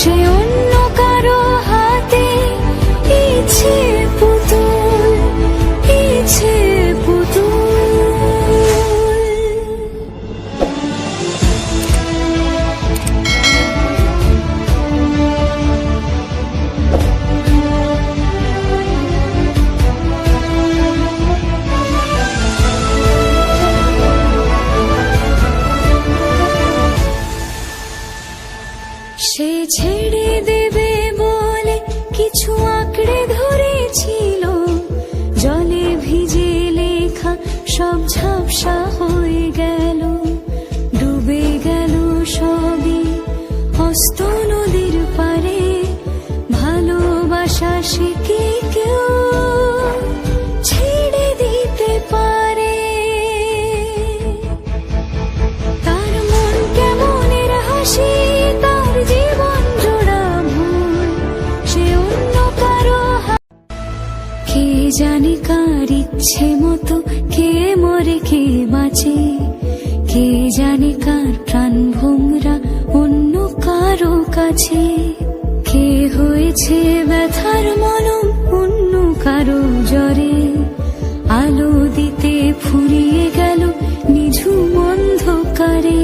সে সে কি কেউ ছেড়ে দিতে পারে? তার মন কেমনের হাসি, তার জীবন জোড়া ভুল, সে অন্য কারও কে জানে কার ইচ্ছে মতো কে মরে, কে বাঁচে? কে জানে কার প্রাণ ভোমরা অন্য কারও কাছে? কে হয়েছে ব্যথার মলম অন্য কারও জ্বরে আলো দিতে ফুরিয়ে গেল নিঝুম অন্ধকারে।